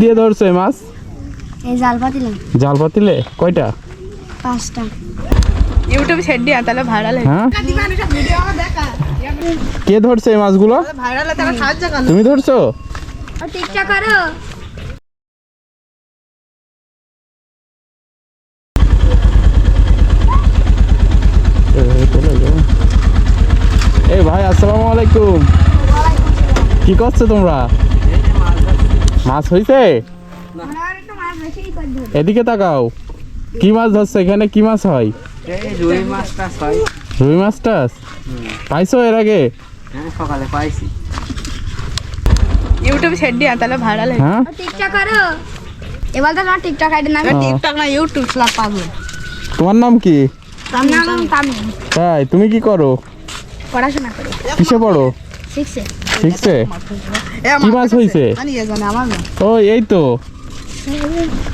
দিয়ে ধরছো এই মাছ? এই জাল পাতিলাম জাল পাতিলে? কয়টা? পাঁচটা। ইউটিউব ছেড়ে দিয়া তাহলে ভাইরাল হ্যাঁ কে ধরছে এই মাছগুলো? ভাইরাল তারা সাহায্য তুমি ধরছো? করো। এই ভাই আসসালামু আলাইকুম। কি করছ তোমরা? মাছ হইছে? এদিকে তাকাও। কি মাছ ধরছে? এখানে কি মাছ হয়? রুই মাছ টাছ হয়। রুই মাছ টাছ পাইছো এর আগে? হ্যাঁ সকালে পাইছি। ইউটিউব ছেড়ে দিয়া তাহলে ভাইরাল হ্যাঁ টিকটক করো। এবার তো তোমার টিকটক আইডি নাম। ও, টিকটক না ইউটিউব স্লাপ পাগল। তোমার নাম কি? তাই তুমি কি করো? পড়াশোনা করি। কিসে পড়ো? শিখছে শিখছে? কি মাছ হইছে? ও এই তো।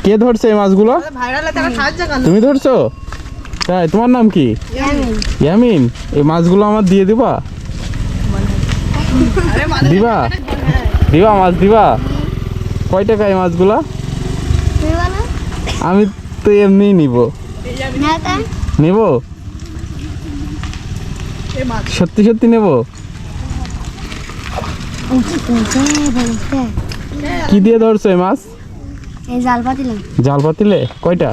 কে ধরছে এই মাছগুলো? ভাইরাল তারা সাহায্য কেন তুমি ধরছো? তাই তোমার নাম কি? ইয়ামিন। এই মাছগুলো আমার দিয়ে দিবা? দিবা? দিবা মাছ দিবা? কয় টাকা এই মাছগুলা? আমি তো এমনিই নিব। না তা নেব সত্যি সত্যি নেব? কি দিয়ে ধরছো এই মাছ? জাল পাতিলাম জাল পাতিলে? কয়টা?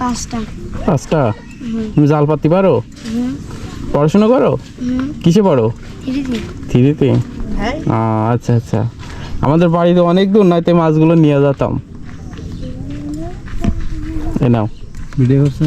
পাঁচটা। পাঁচটা? তুমি জাল পাতি পারো? পড়াশোনা করো? কিসে পড়ো? থ্রিতে আচ্ছা আচ্ছা। আমাদের বাড়িতে অনেক দূর নয়তো মাছগুলো নিয়ে যেতাম। এ নাও। ভিডিও করছ?